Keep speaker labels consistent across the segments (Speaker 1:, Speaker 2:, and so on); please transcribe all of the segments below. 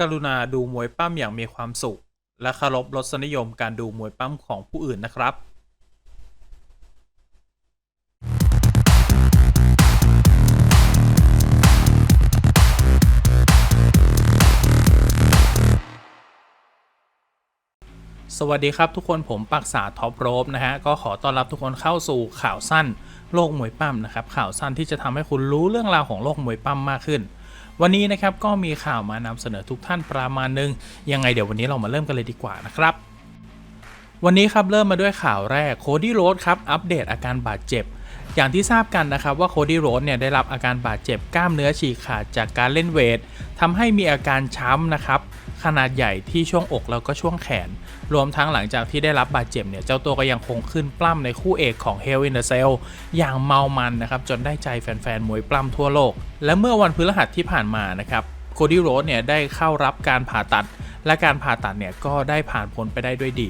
Speaker 1: กรุณาดูมวยปั้มอย่างมีความสุข และเคารพรสนิยมการดูมวยปั้มของผู้อื่นนะครับสวัสดีครับทุกคนผมปักษาท็อปโรบนะฮะ ก็ขอต้อนรับทุกคนเข้าสู่ข่าวสั้นโลกมวยปั้มนะครับ ข่าวสั้นที่จะทำให้คุณรู้เรื่องราวของโลกมวยปั้มมากขึ้น วันนี้นะครับก็มีข่าวมานำเสนอทุกท่านประมาณนึง ยังไงเดี๋ยววันนี้เรามาเริ่มกันเลยดีกว่านะครับ วันนี้ครับเริ่มมาด้วยข่าวแรกโคดี้โรดครับอัปเดตอาการบาดเจ็บอย่างที่ทราบกันนะครับว่าโคดี้โรดเนี่ยได้รับอาการบาดเจ็บกล้ามเนื้อฉีกขาดจากการเล่นเวททำให้มีอาการช้ำนะครับ ขนาดใหญ่ที่ช่วงอกแล้วก็ช่วงแขน รวมทั้งหลังจากที่ได้รับบาดเจ็บเนี่ย เจ้าตัวก็ยังคงขึ้นปล้ำในคู่เอกของ Hell in a Cell อย่างเมามันนะครับ จนได้ใจแฟนๆมวยปล้ำทั่วโลก และเมื่อวันพฤหัสที่ผ่านมานะครับโคดี้โรสเนี่ยได้เข้ารับการผ่าตัด และการผ่าตัดเนี่ยก็ได้ผ่านพ้นไปได้ด้วยดี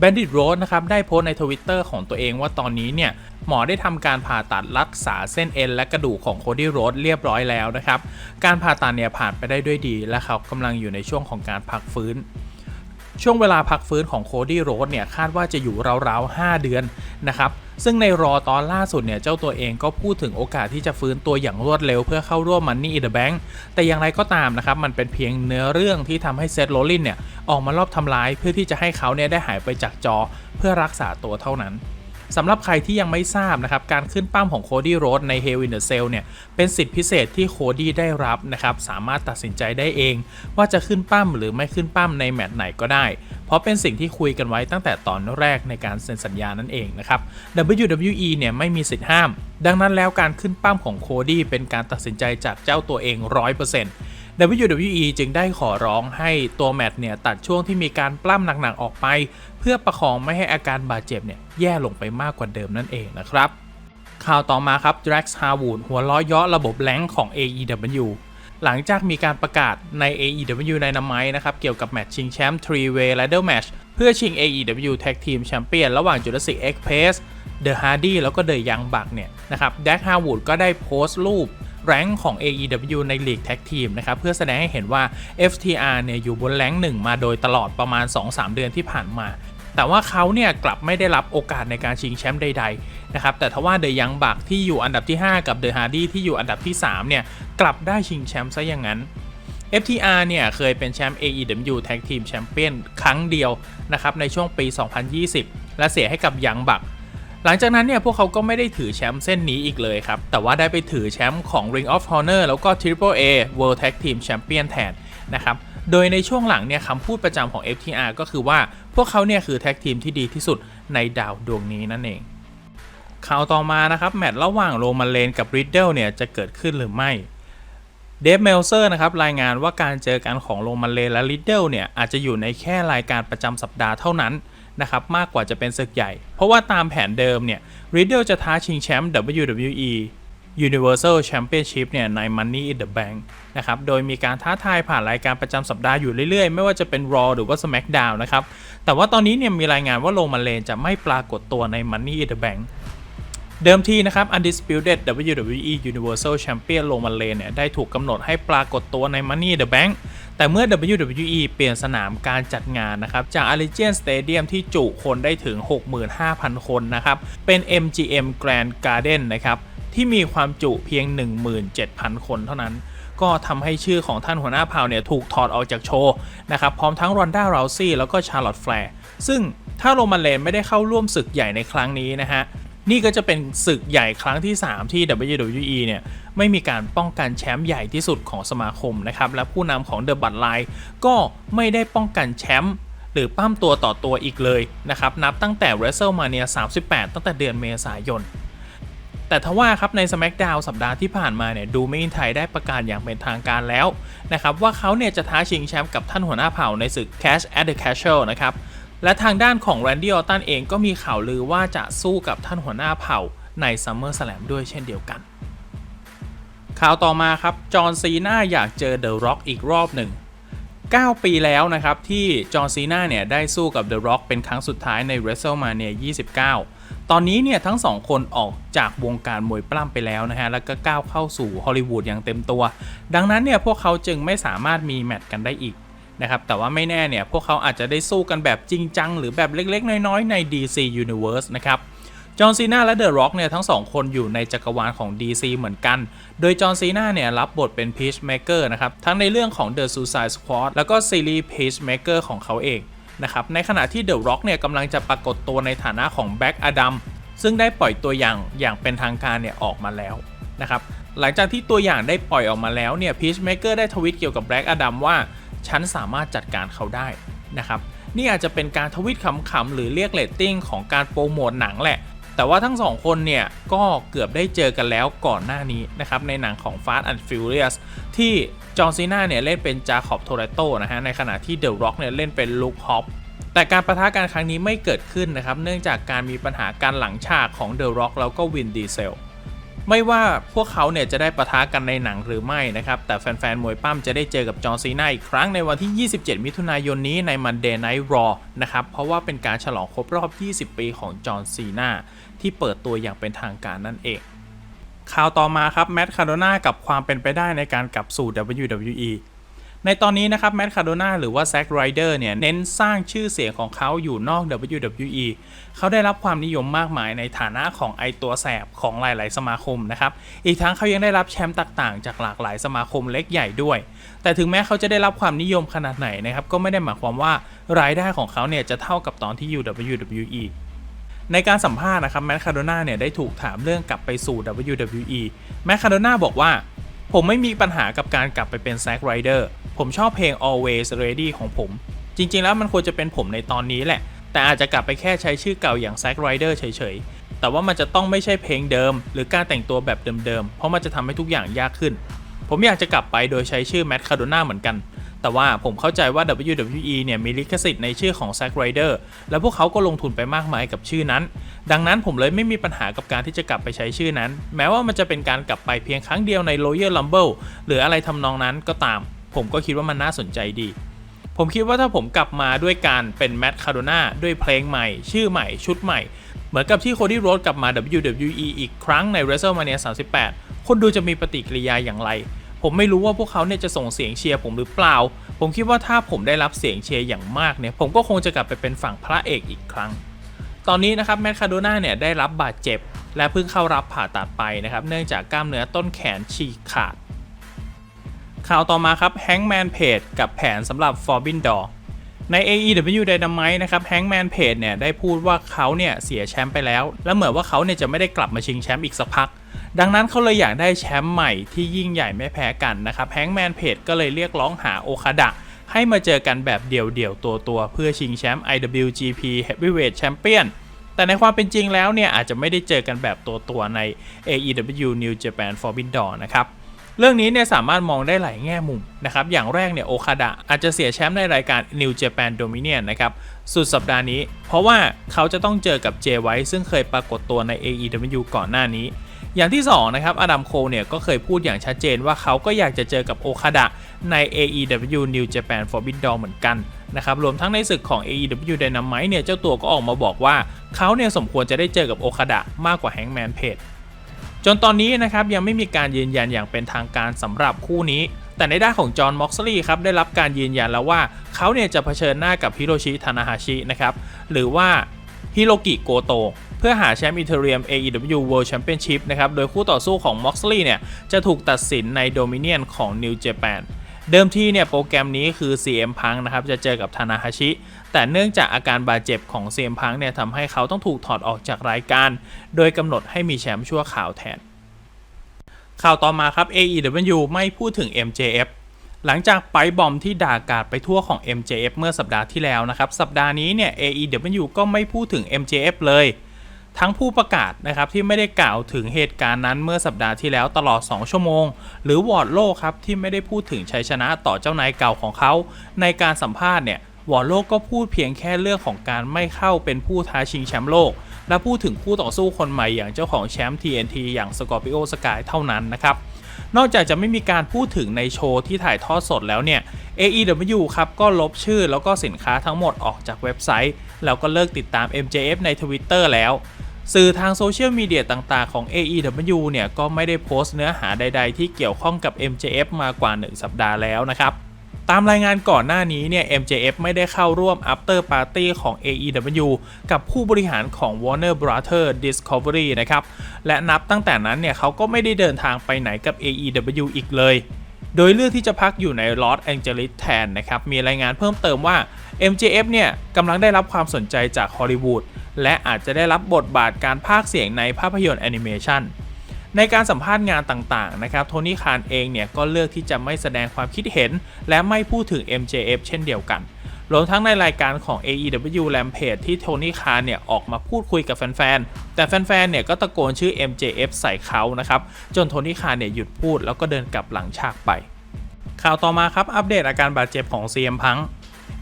Speaker 1: b a n d i t Road นะครับได้โพสในทวิตเตอร์ของตัวเองว่าตอนนี้เนี่ยหมอได้ทำการผ่าตัดรักษาเส้นเอ็นและกระดูกของโคดี้โรสเรียบร้อยแล้วนะครับ การผ่าตัดเนี่ยผ่านไปได้ด้วยดี และเขากำลังอยู่ในช่วงของการพักฟื้น ช่วงเวลาพักฟื้นของโคดี้โรดเนี่ยคาดว่าจะอยู่ราวๆ 5 เดือนนะครับซึ่งในรอตอนล่าสุดเนี่ยเจ้าตัวเองก็พูดถึงโอกาสที่จะฟื้นตัวอย่างรวดเร็วเพื่อเข้าร่วม Money in the Bank แต่อย่างไรก็ตามนะครับ มันเป็นเพียงเนื้อเรื่องที่ทำให้เซธโรลินเนี่ยออกมารอบทำร้ายเพื่อที่จะให้เขาเนี่ยได้หายไปจากจอเพื่อรักษาตัวเท่านั้น สำหรับใครที่ยังไม่ทราบนะครับ การขึ้นปั้มของโคดี้โรดใน Hell in the Cell เนี่ย เป็นสิทธิพิเศษที่โคดี้ได้รับนะครับ สามารถตัดสินใจได้เอง ว่าจะขึ้นปั้มหรือไม่ขึ้นปั้มในแมตช์ไหนก็ได้ เพราะเป็นสิ่งที่คุยกันไว้ตั้งแต่ตอนแรกในการเซ็นสัญญานั่นเองนะครับ WWE เนี่ยไม่มีสิทธิ์ห้าม ดังนั้นแล้วการขึ้นปั้มของโคดี้เป็นการตัดสินใจจากเจ้าตัวเอง 100% WWE จึงได้ขอร้องให้ตัวแมตช์เนี่ยตัดช่วงที่มีการปล้ำหนักๆออกไป เพื่อประคองไม่ให้อาการบาดเจ็บเนี่ยแย่ลงไปมากกว่าเดิมนั่นเองนะครับข่าวต่อมาครับ Drax Harwood หัวล้อเยาะระบบแรงของ AEW หลังจากมีการประกาศใน AEW Dynamite นะครับ เกี่ยวกับแมตช์ชิงแชมป์ Three Way Ladder Match เพื่อชิง AEW Tag Team Champion ระหว่าง Jurassic Express The Hardy แล้วก็ The Young Bucks เนี่ยนะครับ Drax Harwood ก็ได้โพสต์รูป แรงของ AEW ในลีกแท็กทีมนะครับเพื่อแสดงให้เห็นว่า FTR เนี่ยอยู่บนแรงหนึ่งมาโดยตลอดประมาณ 2-3 เดือนที่ผ่านมาแต่ว่าเขาเนี่ยกลับไม่ได้รับโอกาสในการชิงแชมป์ใดๆนะครับแต่ทว่าเดยังบักที่อยู่อันดับที่ 5 กับเดอะฮาร์ดี้ที่อยู่อันดับที่3เนี่ยกลับได้ชิงแชมป์ซะอย่างนั้น FTR เนี่ยเคยเป็นแชมป์ AEW Tag Team Champion ครั้งเดียวนะครับในช่วงปี 2020 และเสียให้กับยังบัก หลังจากนั้นเนี่ยพวกเขาก็ไม่ได้ถือแชมป์เส้นนี้อีกเลยครับ แต่ว่าได้ไปถือแชมป์ของ Ring of Honor แล้วก็ Triple A World Tag Team Champion แทนนะครับโดยในช่วงหลังเนี่ยคำพูดประจำของ FTR ก็คือว่าพวกเขาเนี่ยคือแท็กทีมที่ดีที่สุดในดาวดวงนี้นั่นเองข่าวต่อมานะครับ แมตช์ระหว่างโรมันเลนกับริดเดิลเนี่ยจะเกิดขึ้นหรือไม่เดฟเมลเซอร์นะครับรายงานว่าการเจอกันของโรมันเลนและริดเดิลเนี่ยอาจจะอยู่ในแค่รายการประจำสัปดาห์เท่านั้น นะครับมากกว่าจะเป็นศึกใหญ่ เพราะว่าตามแผนเดิมเนี่ยริดเดิลจะท้าชิงแชมป์ WWE Universal Championship เนี่ยใน Money in the Bank นะครับโดยมีการท้าทายผ่านรายการประจำสัปดาห์อยู่เรื่อยๆ ไม่ว่าจะเป็น Raw หรือว่า SmackDown นะครับแต่ว่าตอนนี้เนี่ยมีรายงานว่าโรมันเลนจะไม่ปรากฏตัวใน Money in the Bank เดิมทีนะครับ Undisputed WWE Universal Champion Roman Reigns เนี่ยได้ถูกกำหนดให้ปรากฏตัวใน Money in the Bank แต่เมื่อ WWE เปลี่ยนสนามการจัดงานนะครับ จาก Allegiant Stadium ที่จุคนได้ถึง 65,000 คนนะครับ เป็น MGM Grand Garden นะครับที่มีความจุเพียง 17,000 คนเท่านั้น ก็ทำให้ชื่อของท่านหัวหน้าเผ่าเนี่ยถูกถอดออกจากโชว์นะครับพร้อมทั้งรอนด้าราซี่แล้วก็ชาร์ลอตแฟร์ซึ่งถ้าโรมันเลนไม่ได้เข้าร่วมศึกใหญ่ในครั้งนี้นะฮะ นี่ก็จะเป็นศึกใหญ่ครั้งที่ 3 ที่ WWE เนี่ยไม่มีการป้องกันแชมป์ใหญ่ที่สุดของสมาคมนะครับ และผู้นำของ The b u t l i ก็ไม่ได้ป้องกันแชมป์หรือปั้มตัวต่อตัวอีกเลยนะครับ นับตั้งแต่ WrestleMania 38 ตั้งแต่เดือนเมษายน แต่ทว่าครับใน SmackDown สัปดาห์ที่ผ่านมาเนี่ยดูไม่อินไทยได้ประกาศอย่างเป็นทางการแล้วนะครับว่าเขาเนี่ยจะท้าชิงแชมป์กับท่านหัวหน้าเผ่าในศึก Cash at the Castle นะครับ และทางด้านของแรนดี้ออตตันเองก็มีข่าวลือว่าจะสู้กับท่านหัวหน้าเผ่าใน Summer Slam ด้วยเช่นเดียวกัน ข่าวต่อมาครับ จอห์นซีน่าอยากเจอเดอะร็อกอีกรอบหนึ่ง 9 ปีแล้วนะครับที่จอห์นซีน่าเนี่ยได้สู้กับเดอะร็อกเป็นครั้งสุดท้ายใน WrestleMania 29 ตอนนี้เนี่ยทั้งสองคนออกจากวงการมวยปล้ำไปแล้วนะฮะ แล้วก็ก้าวเข้าสู่ฮอลลีวูดอย่างเต็มตัว ดังนั้นเนี่ยพวกเขาจึงไม่สามารถมีแมตช์กันได้อีก นะครับแต่ว่าไม่แน่เนี่ย พวกเขาอาจจะได้สู้กันแบบจริงจัง หรือแบบเล็กๆ น้อยๆ ใน DC Universe นะครับจอห์นซีนาและเดอะร็อกเนี่ยทั้งสองคนอยู่ในจักรวาลของ DC เหมือนกัน โดยจอห์นซีนาเนี่ยรับบทเป็น Peacemaker นะครับ ทั้งในเรื่องของ The Suicide Squad แล้วก็ซีรีส์ Peacemaker ของเขาเองนะครับ ในขณะที่เดอะร็อกเนี่ยกำลังจะปรากฏตัวในฐานะของ Black Adam ซึ่งได้ปล่อยตัวอย่างอย่างเป็นทางการเนี่ยออกมาแล้วนะครับ หลังจากที่ตัวอย่างได้ปล่อยออกมาแล้วเนี่ย Peacemaker ได้ทวิตเกี่ยวกับ Black Adam ว่า ฉันสามารถจัดการเขาได้นะครับนี่อาจจะเป็นการทวิตขำๆหรือเรียกเรตติ้งของการโปรโมทหนังแหละ แต่ว่าทั้งสองคนเนี่ย ก็เกือบได้เจอกันแล้วก่อนหน้านี้นะครับ ในหนังของ Fast and Furious ที่จอห์นซีนาเนี่ย เล่นเป็นจาคอบโทเรโตนะฮะ ในขณะที่เดอะร็อกเนี่ย เล่นเป็นลูคฮอปแต่การประทะกันครั้งนี้ไม่เกิดขึ้นนะครับ เนื่องจากการมีปัญหาการหลังฉากของเดอะร็อกแล้วก็วินดีเซล ไม่ว่าพวกเขาเนี่ยจะได้ประทะกันในหนังหรือไม่นะครับ แต่แฟนๆ มวยปั้มจะได้เจอกับจอร์ซีนาอีกครั้งในวันที่ 27 มิถุนายนนี้ใน Monday Night Raw นะครับ เพราะว่าเป็นการฉลองครบรอบ 20 ปีของจอร์ซีนาที่เปิดตัวอย่างเป็นทางการนั่นเองข่าวต่อมาครับแมตต์คาร์โดนากับความเป็นไปได้ในการกลับสู่ WWE ในตอนนี้นะครับแมตต์คาร์โดนาหรือว่าแซกไรเดอร์เนี่ยเน้นสร้างชื่อเสียงของเขาอยู่นอก WWE เขาได้รับความนิยมมากมายในฐานะของไอตัวแสบของหลาย ๆ สมาคมนะครับ อีกทั้งเขายังได้รับแชมป์ต่างๆ จากหลากหลายสมาคมเล็กใหญ่ด้วย แต่ถึงแม้เขาจะได้รับความนิยมขนาดไหนนะครับก็ไม่ได้หมายความว่ารายได้ของเขาเนี่ยจะเท่ากับตอนที่อยู่ WWE ในการสัมภาษณ์นะครับแมตต์คาร์โดนาเนี่ยได้ถูกถามเรื่องกลับไปสู่ WWE แมตต์คาร์โดนาบอกว่า ผมไม่มีปัญหากับการกลับไปเป็นแซกไรเดอร์ ผมชอบเพลง always ready ของผม จริง ๆ แล้วมันควรจะเป็นผมในตอนนี้แหละ แต่อาจจะกลับไปแค่ใช้ชื่อเก่าอย่างแซ็กไรเดอร์เฉยๆ แต่ว่ามันจะต้องไม่ใช่เพลงเดิม หรือการแต่งตัวแบบเดิมๆ เพราะมันจะทำให้ทุกอย่างยากขึ้น ผมอยากจะกลับไปโดยใช้ชื่อแมตต์คาร์โดนาเหมือนกัน แต่ว่าผมเข้าใจว่า WWE เนี่ยมีลิขสิทธิ์ในชื่อของ Zack Ryder แล้วพวกเขาก็ลงทุนไปมากมายกับชื่อนั้น ดังนั้นผมเลยไม่มีปัญหากับการที่จะกลับไปใช้ชื่อนั้น แม้ว่ามันจะเป็นการกลับไปเพียงครั้งเดียวใน Royal Rumble หรืออะไรทำนองนั้นก็ตาม ผมก็คิดว่ามันน่าสนใจดี ผมคิดว่าถ้าผมกลับมาด้วยการเป็นแมตต์คาร์โดนาด้วยเพลงใหม่ ชื่อใหม่ ชุดใหม่ เหมือนกับที่โคดี้โรดกลับมา WWE อีกครั้งใน WrestleMania 38 คนดูจะมีปฏิกิริยาอย่างไร ผมไม่รู้ว่าพวกเขาเนี่ยจะส่งเสียงเชียร์ผมหรือเปล่า ผมคิดว่าถ้าผมได้รับเสียงเชียร์อย่างมากเนี่ย ผมก็คงจะกลับไปเป็นฝั่งพระเอกอีกครั้ง ตอนนี้นะครับแมตต์คาร์โดนาเนี่ยได้รับบาดเจ็บ และเพิ่งเข้ารับผ่าตัดไปนะครับ เนื่องจากกล้ามเนื้อต้นแขนฉีกขาด ข่าวต่อมาครับ Hangman Page กับแผนสำหรับ Forbidden Door ใน AEW Dynamite นะครับ Hangman Page เนี่ยได้พูดว่าเขาเนี่ยเสียแชมป์ไปแล้ว และเหมือนว่าเขาเนี่ยจะไม่ได้กลับมาชิงแชมป์อีกสักพัก ดังนั้นเขาเลยอยากได้แชมป์ใหม่ที่ยิ่งใหญ่ไม่แพ้กันนะครับ Hangman Page ก็เลยเรียกร้องหาโอคาดะให้มาเจอกันแบบเดี่ยวๆตัวๆเพื่อชิงแชมป์ IWGP Heavyweight Champion แต่ในความเป็นจริงแล้วเนี่ยอาจจะไม่ได้เจอกันแบบตัวๆใน AEW New Japan Forbidden Door นะครับ เรื่องนี้เนี่ยสามารถมองได้หลายแง่มุมนะครับ อย่างแรกเนี่ยโอคาดะอาจจะเสียแชมป์ในรายการ New Japan Dominion นะครับ สุดสัปดาห์นี้ เพราะว่าเขาจะต้องเจอกับเจไว้ซึ่งเคยปรากฏตัวใน AEW ก่อนหน้านี้ อย่างที่2นะครับอดัมโคเนี่ยก็เคยพูดอย่างชัดเจนว่าเขาก็อยากจะเจอกับโอคาดะใน AEW New Japan Forbidden Door เหมือนกันนะครับรวมทั้งในศึกของ AEW Dynamite เนี่ยเจ้าตัวก็ออกมาบอกว่าเขาเนี่ยสมควรจะได้เจอกับโอคาดะมากกว่าแฮงแมนเพจ จนตอนนี้นะครับยังไม่มีการยืนยันอย่างเป็นทางการสำหรับคู่นี้ แต่ในด้านของจอห์น ม็อกซลีครับได้รับการยืนยันแล้วว่าเขาเนี่ยจะเผชิญหน้ากับฮิโรชิ ทานาฮาชินะครับหรือว่าฮิโรกิ โกโตเพื่อหาแชมป์อินเทอร์เรียม AEW World Championship นะครับ โดยคู่ต่อสู้ของม็อกซลีเนี่ย จะถูกตัดสินในโดมิเนียนของ New Japan เดิมทีเนี่ย โปรแกรมนี้คือ CM Punk นะครับ จะเจอกับทานาฮาชิ แต่เนื่องจากอาการบาดเจ็บของ CM Punk เนี่ยทำให้เขาต้องถูกถอดออกจากรายการ โดยกำหนดให้มีแชมป์ชั่วข่าวแทน ข่าวต่อมาครับ AEW ไม่พูดถึง MJF หลังจากไปบอมที่ด่ากาดไปทั่วของ MJF เมื่อสัปดาห์ที่แล้วนะครับ สัปดาห์นี้เนี่ย AEW ก็ไม่พูดถึง MJF เลย ทั้งผู้ประกาศนะครับที่ไม่ได้กล่าวถึงเหตุการณ์นั้นเมื่อสัปดาห์ที่แล้วตลอด 2 ชั่วโมง หรือวอร์ดโลครับที่ไม่ได้พูดถึงชัยชนะต่อเจ้านายเก่าของเขา ในการสัมภาษณ์เนี่ย วอร์ดโลก็พูดเพียงแค่เรื่องของการไม่เข้าเป็นผู้ท้าชิงแชมป์โลก และพูดถึงคู่ต่อสู้คนใหม่อย่างเจ้าของแชมป์ TNT อย่างสกอร์ปิโอสกายเท่านั้นนะครับนอกจากจะไม่มีการพูดถึงในโชว์ที่ถ่ายทอดสดแล้วเนี่ย AEW ครับก็ลบชื่อแล้วก็สินค้าทั้งหมดออกจากเว็บไซต์ แล้วก็เลิกติดตาม MJF ใน Twitter แล้ว สื่อทางโซเชียลมีเดียต่างๆของ AEW เนี่ยก็ไม่ได้โพสต์เนื้อหาใดๆ ที่เกี่ยวข้องกับ MJF มากว่า 1 สัปดาห์แล้วนะครับ ตามรายงานก่อนหน้านี้เนี่ย MJF ไม่ได้เข้าร่วม After Party ของ AEW กับผู้บริหารของ Warner Brother Discovery นะครับ และนับตั้งแต่นั้นเนี่ยเขาก็ไม่ได้เดินทางไปไหนกับ AEW อีกเลย โดยเลือกที่จะพักอยู่ในลอสแองเจลิสแทนนะครับ มีรายงานเพิ่มเติมว่า MJF เนี่ยกำลังได้รับความสนใจจากฮอลลีวูดและอาจจะได้รับบทบาทการพากย์เสียงในภาพยนตร์แอนิเมชัน ในการสัมภาษณ์งานต่างๆนะครับโทนี่คานเองเนี่ยก็เลือกที่จะไม่แสดงความคิดเห็น และไม่พูดถึง MJF เช่นเดียวกันรวมทั้งในรายการของ AEW Rampage ที่โทนี่คานเนี่ยออกมาพูดคุยกับแฟนๆ แต่แฟนๆ เนี่ยก็ตะโกนชื่อ MJF ใส่เขานะครับ จนโทนี่คานเนี่ยหยุดพูดแล้วก็เดินกลับหลังฉากไป ข่าวต่อมาครับ อัปเดตอาการบาดเจ็บของ CM Punk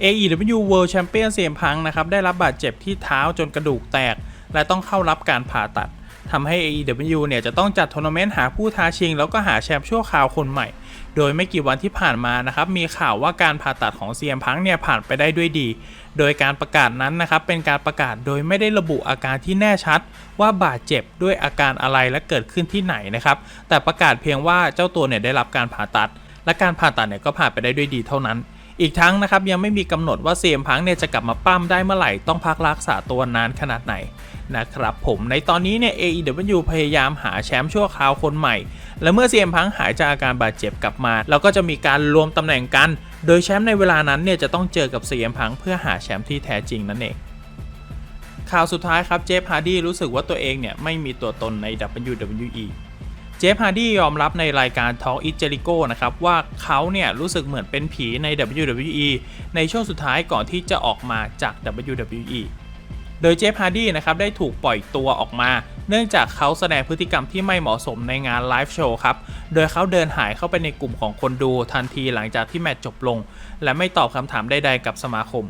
Speaker 1: AEW World Champion CM Punk นะครับได้รับบาดเจ็บที่เท้าจนกระดูกแตก และต้องเข้ารับการผ่าตัด ทำให้ AEW เนี่ยจะต้องจัดทัวร์นาเมนต์หาผู้ท้าชิง แล้วก็หาแชมป์ชั่วคราวคนใหม่ โดยไม่กี่วันที่ผ่านมานะครับมีข่าวว่าการผ่าตัดของ CM Punk เนี่ยผ่านไปได้ด้วยดี โดยการประกาศนั้นนะครับเป็นการประกาศโดยไม่ได้ระบุอาการที่แน่ชัด ว่าบาดเจ็บด้วยอาการอะไรและเกิดขึ้นที่ไหนนะครับแต่ประกาศเพียงว่าเจ้าตัวเนี่ยได้รับการผ่าตัด และการผ่าตัดเนี่ยก็ผ่านไปได้ด้วยดีเท่านั้น อีกทั้งนะครับยังไม่มีกำหนดว่าเซียมพังเนี่ยจะกลับมาปั้มได้เมื่อไหร่ต้องพักรักษาตัวนานขนาดไหนนะครับผมในตอนนี้เนี่ย AEW พยายามหาแชมป์ชั่วคราวคนใหม่ และเมื่อเซียมพังหายจากอาการบาดเจ็บกลับมาเราก็จะมีการรวมตำแหน่งกัน โดยแชมป์ในเวลานั้นเนี่ยจะต้องเจอกับเซียมพังเพื่อหาแชมป์ที่แท้จริงนั่นเองข่าวสุดท้ายครับเจฟฮาร์ดี้รู้สึกว่าตัวเองเนี่ยไม่มีตัวตนใน WWE เจฟฮาร์ดี้ยอมรับในรายการ Talk It Jericho นะครับ ว่าเขาเนี่ยรู้สึกเหมือนเป็นผีใน WWE ในช่วงสุดท้ายก่อนที่จะออกมาจาก WWE โดยเจฟฮาร์ดี้นะครับได้ถูกปล่อยตัวออกมา เนื่องจากเขาแสดงพฤติกรรมที่ไม่เหมาะสมในงานไลฟ์โชว์ครับ โดยเขาเดินหายเข้าไปในกลุ่มของคนดูทันทีหลังจากที่แมตช์จบลง และไม่ตอบคำถามใดๆกับสมาคม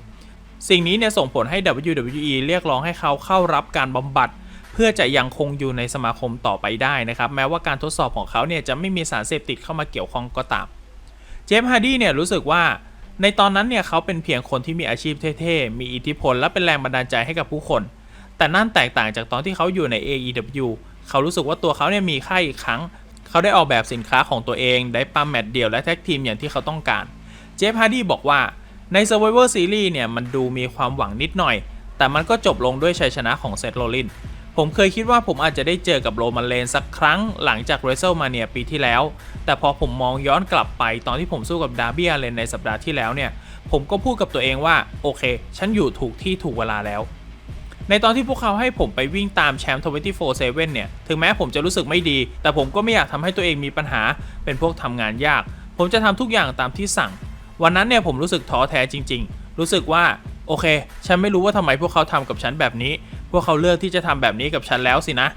Speaker 1: สิ่งนี้เนี่ยส่งผลให้ WWE เรียกร้องให้เขาเข้ารับการบำบัด เพื่อจะยังคงอยู่ในสมาคมต่อไปได้นะครับ แม้ว่าการทดสอบของเขาเนี่ยจะไม่มีสารเสพติดเข้ามาเกี่ยวข้องก็ตาม เจฟฮาร์ดี้เนี่ยรู้สึกว่าในตอนนั้นเนี่ยเขาเป็นเพียงคนที่มีอาชีพเท่ๆ มีอิทธิพลและเป็นแรงบันดาลใจให้กับผู้คน แต่นั่นแตกต่างจากตอนที่เขาอยู่ใน AEW เขารู้สึกว่าตัวเขาเนี่ยมีค่าอีกครั้ง เขาได้ออกแบบสินค้าของตัวเอง ได้ปั๊มแมตช์เดียวและแท็กทีมอย่างที่เขาต้องการ เจฟฮาร์ดี้บอกว่าใน Survivor Series เนี่ยมันดูมีความหวังนิดหน่อย แต่มันก็จบลงด้วยชัยชนะของเซธโรลิน ผมเคยคิดว่าผมอาจจะได้เจอกับโรมันเลนสักครั้งหลังจาก WrestleMania ปีที่แล้ว แต่พอผมมองย้อนกลับไปตอนที่ผมสู้กับดาร์บี้อาเลนในสัปดาห์ที่แล้วเนี่ย ผมก็พูดกับตัวเองว่า โอเค ฉันอยู่ถูกที่ถูกเวลาแล้ว ในตอนที่พวกเขาให้ผมไปวิ่งตามแชมป์24/7เนี่ย ถึงแม้ผมจะรู้สึกไม่ดี แต่ผมก็ไม่อยากทำให้ตัวเองมีปัญหา เป็นพวกทำงานยาก ผมจะทำทุกอย่างตามที่สั่ง วันนั้นเนี่ยผมรู้สึกท้อแท้จริง ๆ รู้สึกว่าโอเค ฉันไม่รู้ว่าทำไมพวกเขาทำกับฉันแบบนี้ พวกเขาเลือกที่จะทำแบบนี้กับฉันแล้วสินะ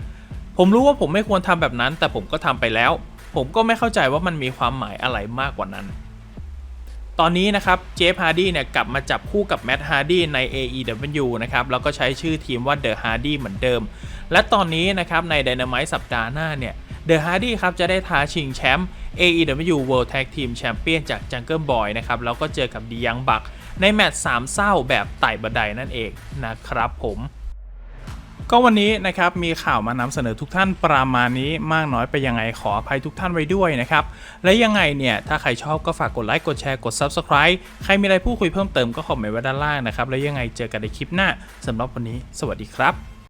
Speaker 1: ผมรู้ว่าผมไม่ควรทำแบบนั้น แต่ผมก็ทำไปแล้ว ผมก็ไม่เข้าใจว่ามันมีความหมายอะไรมากกว่านั้น ตอนนี้นะครับเจฟฮาร์ดี้เนี่ยกลับมาจับคู่กับแม t ฮาร์ดี้ใน AEW นะครับแล้วก็ใช้ชื่อทีมว่า The Hardy เหมือนเดิม และตอนนี้นะครับใน Dynamite สัปดาห์หน้าเนี่ย The Hardy ครับจะได้ท้าชิงแชมป์ AEW World Tag Team Champion จาก Jungle Boy นะครับแล้วก็เจอกับ The Young Bucks ในแมตช์สามเศร้าแบบไต่บันไดนั่นเองนะครับผม ก็วันนี้นะครับมีข่าวมานำเสนอทุกท่านประมาณนี้มากน้อยไปยังไงขออภัยทุกท่านไว้ด้วยนะครับ และยังไงเนี่ย ถ้าใครชอบก็ฝากกดไลค์กดแชร์กด Subscribe ใครมีอะไรพูดคุยเพิ่มเติมก็คอมเมนต์ไว้ด้านล่างนะครับ แล้วยังไงเจอกันในคลิปหน้าสำหรับวันนี้ สวัสดีครับ